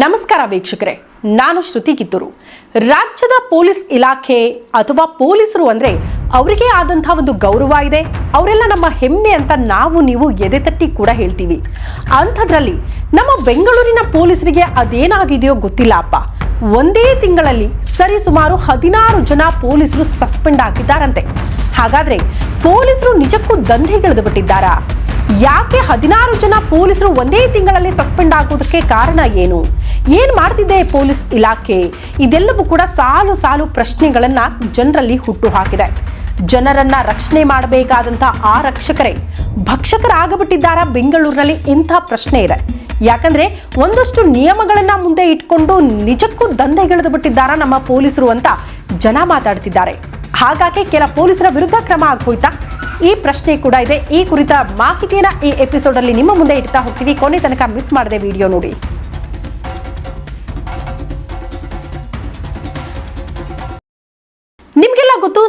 ನಮಸ್ಕಾರ ವೀಕ್ಷಕರೇ, ನಾನು ಶ್ರುತಿ ಕಿತ್ತೂರು. ರಾಜ್ಯದ ಪೊಲೀಸ್ ಇಲಾಖೆ ಅಥವಾ ಪೊಲೀಸರು ಅಂದ್ರೆ ಅವರಿಗೆ ಆದಂತಹ ಒಂದು ಗೌರವ ಇದೆ. ಅವರೆಲ್ಲ ನಮ್ಮ ಹೆಮ್ಮೆ ಅಂತ ನಾವು ನೀವು ಎದೆ ತಟ್ಟಿ ಕೂಡ ಹೇಳ್ತೀವಿ. ಅಂಥದ್ರಲ್ಲಿ ನಮ್ಮ ಬೆಂಗಳೂರಿನ ಪೊಲೀಸರಿಗೆ ಅದೇನಾಗಿದೆಯೋ ಗೊತ್ತಿಲ್ಲ ಅಪ್ಪ. ಒಂದೇ ತಿಂಗಳಲ್ಲಿ ಸರಿ ಸುಮಾರು ಹದಿನಾರು ಜನ ಪೊಲೀಸರು ಸಸ್ಪೆಂಡ್ ಆಗಿದ್ದಾರಂತೆ. ಹಾಗಾದ್ರೆ ಪೊಲೀಸರು ನಿಜಕ್ಕೂ ದಂಧೆಗಿಳಿದು ಬಿಟ್ಟಿದ್ದಾರಾ ಯಾಕೆ ಹದಿನಾರು ಜನ ಪೊಲೀಸರು ಒಂದೇ ತಿಂಗಳಲ್ಲಿ ಸಸ್ಪೆಂಡ್ ಆಗುವುದಕ್ಕೆ ಕಾರಣ ಏನು? ಏನ್ ಮಾಡ್ತಿದೆ ಪೊಲೀಸ್ ಇಲಾಖೆ? ಇದೆಲ್ಲವೂ ಕೂಡ ಸಾಲು ಸಾಲು ಪ್ರಶ್ನೆಗಳನ್ನ ಜನರಲ್ಲಿ ಹುಟ್ಟು ಹಾಕಿದೆ ಜನರನ್ನ ರಕ್ಷಣೆ ಮಾಡಬೇಕಾದಂತ ಆ ರಕ್ಷಕರೇ ಭಕ್ಷಕರಾಗಬಿಟ್ಟಿದ್ದಾರಾ ಬೆಂಗಳೂರಿನಲ್ಲಿ ಇಂಥ ಪ್ರಶ್ನೆ ಇದೆ. ಯಾಕಂದ್ರೆ ಒಂದಷ್ಟು ನಿಯಮಗಳನ್ನ ಮುಂದೆ ಇಟ್ಕೊಂಡು ನಿಜಕ್ಕೂ ದಂಧೆಗಿಳಿದು ಬಿಟ್ಟಿದ್ದಾರಾ ನಮ್ಮ ಪೊಲೀಸರು ಅಂತ ಜನ ಮಾತಾಡ್ತಿದ್ದಾರೆ. ಹಾಗಾಗಿ ಕೆಲ ಪೊಲೀಸರ ವಿರುದ್ಧ ಕ್ರಮ ಆಗೋಯ್ತಾ? ಈ ಪ್ರಶ್ನೆ ಕೂಡ ಇದೆ. ಈ ಕುರಿತ ಮಾಹಿತಿಯನ್ನ ಈ ಎಪಿಸೋಡ್ ಅಲ್ಲಿ ನಿಮ್ಮ ಮುಂದೆ ಇಡ್ತಾ ಹೋಗ್ತೀವಿ. ಕೊನೆ ತನಕ ಮಿಸ್ ಮಾಡದೆ ವಿಡಿಯೋ ನೋಡಿ.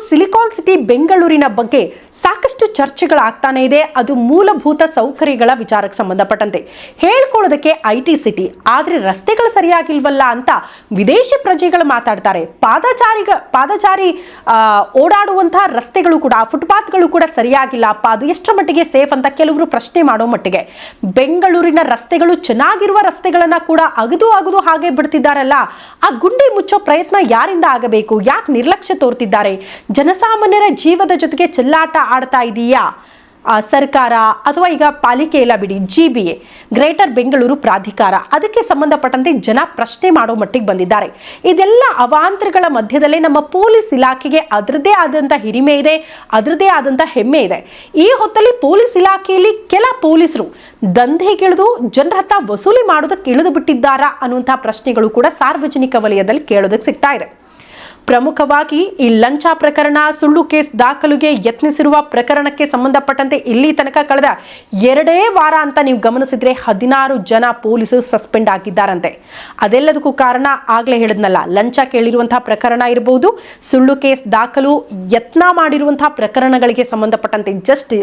ಸಿಲಿಕಾನ್ ಸಿಟಿ ಬೆಂಗಳೂರಿನ ಬಗ್ಗೆ ಸಾಕಷ್ಟು ಚರ್ಚೆಗಳಾಗ್ತಾನೆ ಇದೆ. ಅದು ಮೂಲಭೂತ ಸೌಕರ್ಯಗಳ ವಿಚಾರಕ್ಕೆ ಸಂಬಂಧಪಟ್ಟಂತೆ. ಹೇಳ್ಕೊಳ್ಳೋದಕ್ಕೆ ಐ ಟಿ ಸಿಟಿ, ಆದ್ರೆ ರಸ್ತೆಗಳು ಸರಿಯಾಗಿಲ್ವಲ್ಲ ಅಂತ ವಿದೇಶಿ ಪ್ರಜೆಗಳು ಮಾತಾಡ್ತಾರೆ. ಪಾದಚಾರಿಗ, ಪಾದಚಾರಿ ಓಡಾಡುವಂತಹ ರಸ್ತೆಗಳು ಕೂಡ, ಫುಟ್ಪಾತ್ಗಳು ಕೂಡ ಸರಿಯಾಗಿಲ್ಲ. ಅಪ್ಪ, ಅದು ಎಷ್ಟರ ಮಟ್ಟಿಗೆ ಸೇಫ್ ಅಂತ ಕೆಲವರು ಪ್ರಶ್ನೆ ಮಾಡೋ ಮಟ್ಟಿಗೆ. ಬೆಂಗಳೂರಿನ ರಸ್ತೆಗಳು ಚೆನ್ನಾಗಿರುವ ರಸ್ತೆಗಳನ್ನ ಕೂಡ ಅಗದು ಅಗದು ಹಾಗೆ ಬಿಡ್ತಿದ್ದಾರಲ್ಲ. ಆ ಗುಂಡಿ ಮುಚ್ಚೋ ಪ್ರಯತ್ನ ಯಾರಿಂದ ಆಗಬೇಕು? ಯಾಕೆ ನಿರ್ಲಕ್ಷ್ಯ ತೋರ್ತಿದ್ದಾರೆ? ಜನಸಾಮಾನ್ಯರ ಜೀವದ ಜೊತೆಗೆ ಚೆಲ್ಲಾಟ ಆಡ್ತಾ ಇದೀಯಾ? ಸರ್ಕಾರ ಅಥವಾ ಈಗ ಪಾಲಿಕೆ ಇಲ್ಲ ಬಿಡಿ G B A greater Bengaluru ಪ್ರಾಧಿಕಾರ. ಅದಕ್ಕೆ ಸಂಬಂಧಪಟ್ಟಂತೆ ಜನ ಪ್ರಶ್ನೆ ಮಾಡೋ ಮಟ್ಟಿಗೆ ಬಂದಿದ್ದಾರೆ. ಇದೆಲ್ಲ ಅವಾಂತರಗಳ ಮಧ್ಯದಲ್ಲೇ ನಮ್ಮ ಪೊಲೀಸ್ ಇಲಾಖೆಗೆ ಅದರದೇ ಆದಂಥ ಹಿರಿಮೆ ಇದೆ ಅದರದೇ ಆದಂಥ ಹೆಮ್ಮೆ ಇದೆ. ಈ ಹೊತ್ತಲ್ಲಿ ಪೊಲೀಸ್ ಇಲಾಖೆಯಲ್ಲಿ ಕೆಲ ಪೊಲೀಸರು ದಂಧೆಗಿಳಿದು ಜನರ ಹತ್ರ ವಸೂಲಿ ಮಾಡೋದಕ್ಕೆ ಇಳಿದು ಬಿಟ್ಟಿದ್ದಾರಾ ಅನ್ನುವಂಥ ಪ್ರಶ್ನೆಗಳು ಕೂಡ ಸಾರ್ವಜನಿಕ ವಲಯದಲ್ಲಿ ಕೇಳೋದಕ್ಕೆ ಸಿಗ್ತಾ ಇದೆ. ಪ್ರಮುಖವಾಗಿ ಈ ಲಂಚ ಪ್ರಕರಣ, ಸುಳ್ಳು ಕೇಸ್ ದಾಖಲಿಗೆ ಯತ್ನಿಸಿರುವ ಪ್ರಕರಣಕ್ಕೆ ಸಂಬಂಧಪಟ್ಟಂತೆ ಇಲ್ಲಿ ತನಕ ಕಳೆದ ಎರಡೇ ವಾರ ಅಂತ ನೀವು ಗಮನಿಸಿದ್ರೆ ಹದಿನಾರು ಜನ ಪೊಲೀಸರು ಸಸ್ಪೆಂಡ್ ಆಗಿದ್ದಾರಂತೆ. ಅದೆಲ್ಲದಕ್ಕೂ ಕಾರಣ ಆಗ್ಲೇ ಹೇಳಿದ್ನಲ್ಲ, ಲಂಚ ಕೇಳಿರುವಂತಹ ಪ್ರಕರಣ ಇರಬಹುದು ಸುಳ್ಳು ಕೇಸ್ ದಾಖಲು ಯತ್ನ ಮಾಡಿರುವಂತಹ ಪ್ರಕರಣಗಳಿಗೆ ಸಂಬಂಧಪಟ್ಟಂತೆ ಜಸ್ಟ್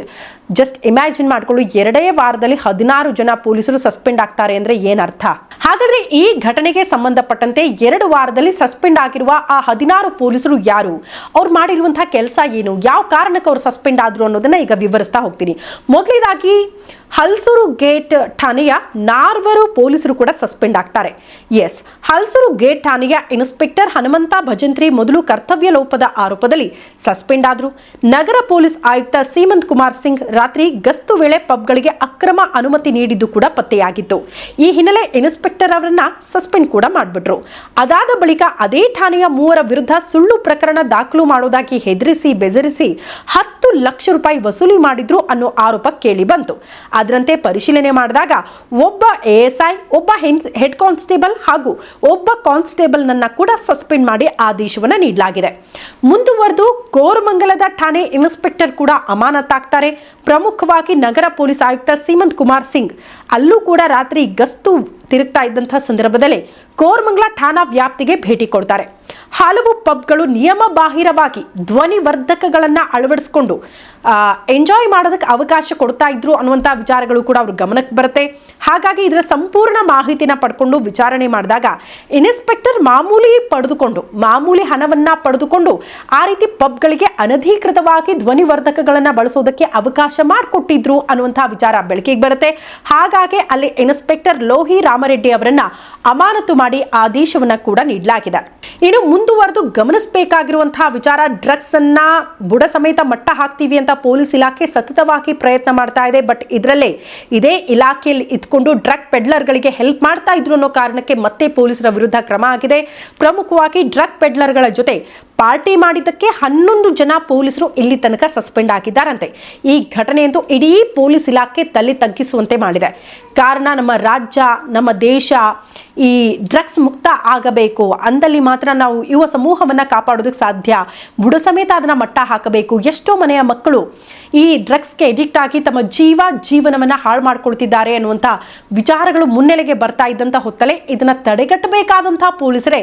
ಜಸ್ಟ್ ಇಮ್ಯಾಜಿನ್ ಮಾಡಿಕೊಳ್ಳಿ, ಎರಡೇ ವಾರದಲ್ಲಿ ಹದಿನಾರು ಜನ ಪೊಲೀಸರು ಸಸ್ಪೆಂಡ್ ಆಗ್ತಾರೆ ಅಂದ್ರೆ ಏನರ್ಥ ಹಾಗಾದ್ರೆ ಈ ಘಟನೆಗೆ ಸಂಬಂಧಪಟ್ಟಂತೆ ಎರಡು ವಾರದಲ್ಲಿ ಸಸ್ಪೆಂಡ್ ಆಗಿರುವ ಆ ಹದಿನಾರು ಪೊಲೀಸರು ಯಾರು? ಅವ್ರು ಮಾಡಿರುವಂತಹ ಕೆಲಸ ಏನು? ಯಾವ ಕಾರಣಕ್ಕೆ ಅವರು ಸಸ್ಪೆಂಡ್ ಆದ್ರು ಅನ್ನೋದನ್ನ ಈಗ ವಿವರಿಸ್ತಾ ಹೋಗ್ತೀನಿ. ಮೊದಲೇದಾಗಿ, ಹಲ್ಸೂರು ಗೇಟ್ ಠಾಣೆಯ ನಾಲ್ವರು ಪೊಲೀಸರು ಕೂಡ ಸಸ್ಪೆಂಡ್ ಆಗ್ತಾರೆ. ಎಸ್, ಹಲ್ಸೂರು ಗೇಟ್ ಠಾಣೆಯ ಇನ್ಸ್ಪೆಕ್ಟರ್ ಹನುಮಂತ ಭಜಂತ್ರಿ ಮೊದಲು ಕರ್ತವ್ಯ ಲೋಪದ ಆರೋಪದಲ್ಲಿ ಸಸ್ಪೆಂಡ್ ಆದ್ರು. ನಗರ ಪೊಲೀಸ್ ಆಯುಕ್ತ ಸೀಮಂತ್ ಕುಮಾರ್ ಸಿಂಗ್ ರಾತ್ರಿ ಗಸ್ತು ವೇಳೆ ಪಬ್ಗಳಿಗೆ ಅಕ್ರಮ ಅನುಮತಿ ನೀಡಿದ್ದು ಕೂಡ ಪತ್ತೆಯಾಗಿತ್ತು. ಈ ಹಿನ್ನೆಲೆ ಇನ್ಸ್ಪೆಕ್ಟರ್ ಅವರನ್ನ ಸಸ್ಪೆಂಡ್ ಕೂಡ ಮಾಡಿಬಿಟ್ರು. ಅದಾದ ಬಳಿಕ ಅದೇ ಠಾಣೆಯ ಮೂವರ ವಿರುದ್ಧ ಸುಳ್ಳು ಪ್ರಕರಣ ದಾಖಲು ಮಾಡೋದಾಗಿ ಹೆದರಿಸಿ ಬೆದರಿಸಿ ಹತ್ತು ಲಕ್ಷ ರೂಪಾಯಿ ವಸೂಲಿ ಮಾಡಿದ್ರು ಅನ್ನೋ ಆರೋಪ ಕೇಳಿ ಬಂತು. ಅದರಂತೆ ಪರಿಶೀಲನೆ ಮಾಡಿದಾಗ ಒಬ್ಬ ಎಎಸ್ಐ, ಒಬ್ಬ ಹೆಡ್ ಕಾನ್ಸ್ಟೇಬಲ್ ಹಾಗೂ ಒಬ್ಬ ಕಾನ್ಸ್ಟೇಬಲ್ ನನ್ನ ಕೂಡ ಸಸ್ಪೆಂಡ್ ಮಾಡಿ ಆದೇಶವನ್ನು ನೀಡಲಾಗಿದೆ. ಮುಂದುವರೆದು ಕೋರಮಂಗಲದ ಠಾಣೆ ಇನ್ಸ್ಪೆಕ್ಟರ್ ಕೂಡ ಅಮಾನತಾಗ್ತಾರೆ ಪ್ರಮುಖವಾಗಿ ನಗರ ಪೊಲೀಸ್ ಆಯುಕ್ತ ಸೀಮಂತ್ ಕುಮಾರ್ ಸಿಂಗ್. ಅಲ್ಲೂ ಕೂಡ ರಾತ್ರಿ ಗಸ್ತು ತಿರುಗ್ತಾ ಇದ್ದಂತಹ ಸಂದರ್ಭದಲ್ಲಿ ಕೋರಮಂಗಲ ಠಾಣಾ ವ್ಯಾಪ್ತಿಗೆ ಭೇಟಿ ಕೊಡ್ತಾರೆ. ಹಲವು ಪಬ್ಗಳು ನಿಯಮ ಬಾಹಿರವಾಗಿ ಧ್ವನಿವರ್ಧಕಗಳನ್ನು ಅಳವಡಿಸಿಕೊಂಡು ಎಂಜಾಯ್ ಮಾಡೋದಕ್ಕೆ ಅವಕಾಶ ಕೊಡ್ತಾ ಇದ್ರು ಅನ್ನುವಂಥ ವಿಚಾರಗಳು ಕೂಡ ಅವ್ರ ಗಮನಕ್ಕೆ ಬರುತ್ತೆ. ಹಾಗಾಗಿ ಇದರ ಸಂಪೂರ್ಣ ಮಾಹಿತಿನ ಪಡ್ಕೊಂಡು ವಿಚಾರಣೆ ಮಾಡಿದಾಗ ಇನ್ಸ್ಪೆಕ್ಟರ್ ಮಾಮೂಲಿ ಪಡೆದುಕೊಂಡು, ಮಾಮೂಲಿ ಹಣವನ್ನ ಪಡೆದುಕೊಂಡು ಆ ರೀತಿ ಪಬ್ಗಳಿಗೆ ಅನಧಿಕೃತವಾಗಿ ಧ್ವನಿವರ್ಧಕಗಳನ್ನು ಬಳಸೋದಕ್ಕೆ ಅವಕಾಶ ಮಾಡಿಕೊಟ್ಟಿದ್ರು ಅನ್ನುವಂಥ ವಿಚಾರ ಬೆಳಕಿಗೆ ಬರುತ್ತೆ. ಹಾಗಾಗಿ ಅಲ್ಲಿ ಇನ್ಸ್ಪೆಕ್ಟರ್ ಲೋಹಿ ರಾಮರೆಡ್ಡಿ ಅವರನ್ನ ಅಮಾನತು ಮಾಡಿ ಆದೇಶವನ್ನ ಕೂಡ ನೀಡಲಾಗಿದೆ. ಇನ್ನು ಮುಂದುವರೆದು ಗಮನಿಸಬೇಕಾಗಿರುವಂತಹ ವಿಚಾರ ಡ್ರಗ್ಸ್ ಅನ್ನ ಬುಡ ಸಮೇತ ಮಟ್ಟ ಹಾಕ್ತೀವಿ ಅಂತ ಪೊಲೀಸ್ ಇಲಾಖೆ ಸತತವಾಗಿ ಪ್ರಯತ್ನ ಮಾಡ್ತಾ ಇದೆ. ಬಟ್ ಇದರಲ್ಲೇ ಇದೇ ಇಲಾಖೆಯಲ್ಲಿ ಇದ್ಕೊಂಡು ಡ್ರಗ್ ಪೆಡ್ಲರ್ಗಳಿಗೆ ಹೆಲ್ಪ್ ಮಾಡ್ತಾ ಇದ್ರು ಅನ್ನೋ ಕಾರಣಕ್ಕೆ ಮತ್ತೆ ಪೊಲೀಸರ ವಿರುದ್ಧ ಕ್ರಮ ಆಗಿದೆ. ಪ್ರಮುಖವಾಗಿ ಡ್ರಗ್ ಪೆಡ್ಲರ್ಗಳ ಜೊತೆ ಪಾರ್ಟಿ ಮಾಡಿದ್ದಕ್ಕೆ ಹನ್ನೊಂದು ಜನ ಪೊಲೀಸರು ಇಲ್ಲಿ ತನಕ ಸಸ್ಪೆಂಡ್ ಆಗಿದ್ದಾರಂತೆ. ಈ ಘಟನೆಯಂತೂ ಇಡೀ ಪೊಲೀಸ್ ಇಲಾಖೆ ತಲೆ ತಗ್ಗಿಸುವಂತೆ ಮಾಡಿದೆ. ಕಾರಣ ನಮ್ಮ ರಾಜ್ಯ, ನಮ್ಮ ದೇಶ ಈ ಡ್ರಗ್ಸ್ ಮುಕ್ತ ಆಗಬೇಕು. ಅಂದಲ್ಲಿ ಮಾತ್ರ ನಾವು ಯುವ ಸಮೂಹವನ್ನು ಕಾಪಾಡೋದಕ್ಕೆ ಸಾಧ್ಯ. ಬುಡ ಸಮೇತ ಅದನ್ನು ಮಟ್ಟ ಹಾಕಬೇಕು. ಎಷ್ಟೋ ಮನೆಯ ಮಕ್ಕಳು ಈ ಡ್ರಗ್ಸ್ಗೆ ಎಡಿಕ್ಟ್ ಆಗಿ ತಮ್ಮ ಜೀವ ಜೀವನವನ್ನು ಹಾಳು ಮಾಡ್ಕೊಳ್ತಿದ್ದಾರೆ ಅನ್ನುವಂಥ ವಿಚಾರಗಳು ಮುನ್ನೆಲೆಗೆ ಬರ್ತಾ ಇದ್ದಂಥ ಹೊತ್ತಲೇ ಇದನ್ನು ತಡೆಗಟ್ಟಬೇಕಾದಂಥ ಪೊಲೀಸರೇ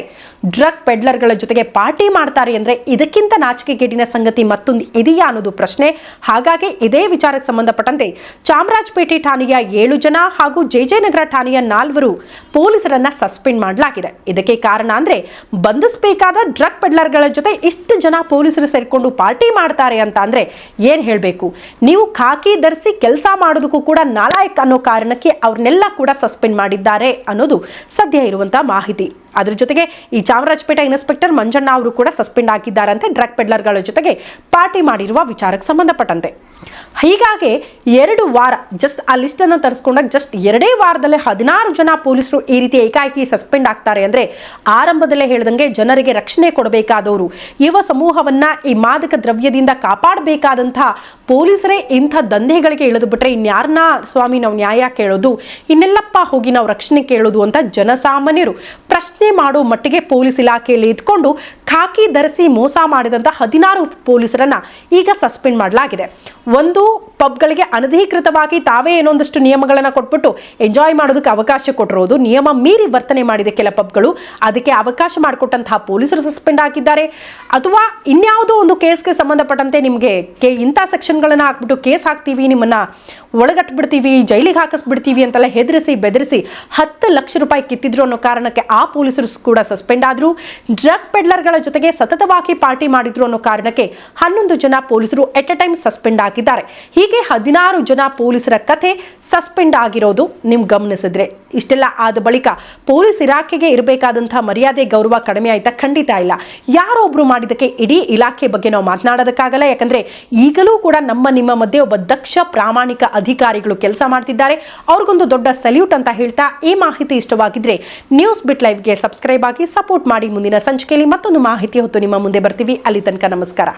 ಡ್ರಗ್ ಪೆಡ್ಲರ್ಗಳ ಜೊತೆಗೆ ಪಾರ್ಟಿ ಮಾಡ್ತಾರೆ ಅಂದರೆ ಇದಕ್ಕಿಂತ ನಾಚಿಕೆಗೇಡಿನ ಸಂಗತಿ ಮತ್ತೊಂದು ಇದೆಯಾ ಅನ್ನೋದು ಪ್ರಶ್ನೆ. ಹಾಗಾಗಿ ಇದೇ ವಿಚಾರಕ್ಕೆ ಸಂಬಂಧಪಟ್ಟಂತೆ ಚಾಮರಾಜಪೇಟೆ ಠಾಣೆಯ ಏಳು ಜನ ಹಾಗೂ ಜೆಜೆನಗರ ಠಾಣೆಯ ನಾಲ್ವರು ಪೊಲೀಸರನ್ನ ಸಸ್ಪೆಂಡ್ ಮಾಡಲಾಗಿದೆ. ಇದಕ್ಕೆ ಕಾರಣ ಅಂದ್ರೆ ಬಂಧಿಸಬೇಕಾದ ಡ್ರಗ್ ಪೆಡ್ಲರ್ಗಳ ಜೊತೆ ಇಷ್ಟು ಜನ ಪೊಲೀಸರು ಸೇರಿಕೊಂಡು ಪಾರ್ಟಿ ಮಾಡ್ತಾರೆ ಅಂತ ಅಂದ್ರೆ ಏನು ಹೇಳಬೇಕು? ನೀವು ಖಾಕಿ ಧರಿಸಿ ಕೆಲಸ ಮಾಡೋದಕ್ಕೂ ಕೂಡ ನಾಲಾಯಕ್ ಅನ್ನೋ ಕಾರಣಕ್ಕೆ ಅವ್ರನ್ನೆಲ್ಲ ಕೂಡ ಸಸ್ಪೆಂಡ್ ಮಾಡಿದ್ದಾರೆ ಅನ್ನೋದು ಸದ್ಯ ಇರುವಂತಹ ಮಾಹಿತಿ. ಅದ್ರ ಜೊತೆಗೆ ಈ ಚಾಮರಾಜಪೇಟೆ ಇನ್ಸ್ಪೆಕ್ಟರ್ ಮಂಜಣ್ಣ ಅವರು ಕೂಡ ಸಸ್ಪೆಂಡ್ ಆಗಿದ್ದಾರಂತೆ. ಡ್ರಗ್ ಪೆಡ್ಲರ್ಗಳ ಜೊತೆಗೆ ಪಾರ್ಟಿ ಮಾಡಿರುವ ವಿಚಾರಕ್ಕೆ ಸಂಬಂಧಪಟ್ಟಂತೆ. ಹೀಗಾಗಿ ಎರಡು ವಾರ ಜಸ್ಟ್ ಆ ಲಿಸ್ಟ್ ಅನ್ನು ತರಿಸ್ಕೊಂಡಾಗ ಜಸ್ಟ್ ಎರಡೇ ವಾರದಲ್ಲೇ ಹದಿನಾರು ಜನ ಪೊಲೀಸರು ಈ ರೀತಿ ಏಕಾಏಕಿ ಸಸ್ಪೆಂಡ್ ಆಗ್ತಾರೆ ಅಂದ್ರೆ ಆರಂಭದಲ್ಲೇ ಹೇಳ್ದಂಗೆ ಜನರಿಗೆ ರಕ್ಷಣೆ ಕೊಡಬೇಕಾದವರು, ಯುವ ಸಮೂಹವನ್ನ ಈ ಮಾದಕ ದ್ರವ್ಯದಿಂದ ಕಾಪಾಡಬೇಕಾದಂತಹ ಪೊಲೀಸರೇ ಇಂಥ ದಂಧೆಗಳಿಗೆ ಇಳಿದು ಬಿಟ್ರೆ ಇನ್ಯಾರನ್ನ ಸ್ವಾಮಿ ನಾವು ನ್ಯಾಯ ಕೇಳೋದು, ಇನ್ನೆಲ್ಲಪ್ಪ ಹೋಗಿ ನಾವು ರಕ್ಷಣೆ ಕೇಳೋದು ಅಂತ ಜನಸಾಮಾನ್ಯರು ಪ್ರಶ್ನೆ ಮಾಡೋ ಮಟ್ಟಿಗೆ ಪೊಲೀಸ್ ಇಲಾಖೆಯಲ್ಲಿ ಇದ್ಕೊಂಡು ಖಾಕಿ ಧರಿಸಿ ಮೋಸ ಮಾಡಿದಂಥ ಹದಿನಾರು ಪೊಲೀಸರನ್ನ ಈಗ ಸಸ್ಪೆಂಡ್ ಮಾಡಲಾಗಿದೆ. ಒಂದು, ಪಬ್ಗಳಿಗೆ ಅನಧಿಕೃತವಾಗಿ ತಾವೇ ಏನೊಂದಷ್ಟು ನಿಯಮಗಳನ್ನು ಕೊಟ್ಬಿಟ್ಟು ಎಂಜಾಯ್ ಮಾಡೋದಕ್ಕೆ ಅವಕಾಶ ಕೊಟ್ಟಿರೋದು. ನಿಯಮ ಮೀರಿ ವರ್ತನೆ ಮಾಡಿದೆ ಕೆಲ ಪಬ್ಗಳು. ಅದಕ್ಕೆ ಅವಕಾಶ ಮಾಡಿಕೊಟ್ಟಂತಹ ಪೊಲೀಸರು ಸಸ್ಪೆಂಡ್ ಆಗಿದ್ದಾರೆ. ಅಥವಾ ಇನ್ಯಾವುದೋ ಒಂದು ಕೇಸ್ಗೆ ಸಂಬಂಧಪಟ್ಟಂತೆ ನಿಮಗೆ ಕೆ, ಇಂಥ ಸೆಕ್ಷನ್ಗಳನ್ನು ಹಾಕ್ಬಿಟ್ಟು ಕೇಸ್ ಹಾಕ್ತೀವಿ, ನಿಮ್ಮನ್ನು ಒಳಗಟ್ಬಿಡ್ತೀವಿ, ಜೈಲಿಗೆ ಹಾಕಿಸ್ಬಿಡ್ತೀವಿ ಅಂತೆಲ್ಲ ಹೆದರಿಸಿ, ಬೆದರಿಸಿ ಹತ್ತು ಲಕ್ಷ ರೂಪಾಯಿ ಕಿತ್ತಿದ್ರು ಅನ್ನೋ ಕಾರಣಕ್ಕೆ ಆ ಪೊಲೀಸರು ಕೂಡ ಸಸ್ಪೆಂಡ್ ಆದರು. ಡ್ರಗ್ ಪೆಡ್ಲರ್ಗಳ ಜೊತೆಗೆ ಸತತವಾಗಿ ಪಾರ್ಟಿ ಮಾಡಿದ್ರು ಅನ್ನೋ ಕಾರಣಕ್ಕೆ ಹನ್ನೊಂದು ಜನ ಪೊಲೀಸರು ಎಟ್ ಎ ಟೈಮ್ ಸಸ್ಪೆಂಡ್ ಆಗಿದ್ದಾರೆ ಹೀಗೆ ಹದಿನಾರು ಜನ ಪೊಲೀಸರ ಕಥೆ ಸಸ್ಪೆಂಡ್ ಆಗಿರೋದು ನಿಮ್ ಗಮನಿಸಿದ್ರೆ. ಇಷ್ಟೆಲ್ಲ ಆದ ಬಳಿಕ ಪೊಲೀಸ್ ಇಲಾಖೆಗೆ ಇರಬೇಕಾದಂತಹ ಮರ್ಯಾದೆ, ಗೌರವ ಕಡಿಮೆ ಆಯ್ತಾ? ಖಂಡಿತ ಇಲ್ಲ. ಯಾರೊಬ್ರು ಮಾಡಿದಕ್ಕೆ ಇಡೀ ಇಲಾಖೆ ಬಗ್ಗೆ ನಾವು ಮಾತನಾಡೋದಕ್ಕಾಗಲ್ಲ? ಯಾಕಂದ್ರೆ ಈಗಲೂ ಕೂಡ ನಮ್ಮ, ನಿಮ್ಮ ಮಧ್ಯೆ ಒಬ್ಬ ದಕ್ಷ ಪ್ರಾಮಾಣಿಕ ಅಧಿಕಾರಿಗಳು ಕೆಲಸ ಮಾಡ್ತಿದ್ದಾರೆ. ಅವ್ರಿಗೊಂದು ದೊಡ್ಡ ಸಲ್ಯೂಟ್ ಅಂತ ಹೇಳ್ತಾ ಈ ಮಾಹಿತಿ ಇಷ್ಟವಾಗಿದ್ರೆ ನ್ಯೂಸ್ ಬಿಟ್ ಲೈವ್ಗೆ ಸಬ್ಸ್ಕ್ರೈಬ್ ಆಗಿ ಸಪೋರ್ಟ್ ಮಾಡಿ ಮುಂದಿನ ಸಂಚಿಕೆಯಲ್ಲಿ ಮತ್ತೊಂದು ಮಾಹಿತಿ ಹೊತ್ತು ನಿಮ್ಮ ಮುಂದೆ ಬರ್ತೀವಿ. ಅಲ್ಲಿ ತನಕ ನಮಸ್ಕಾರ.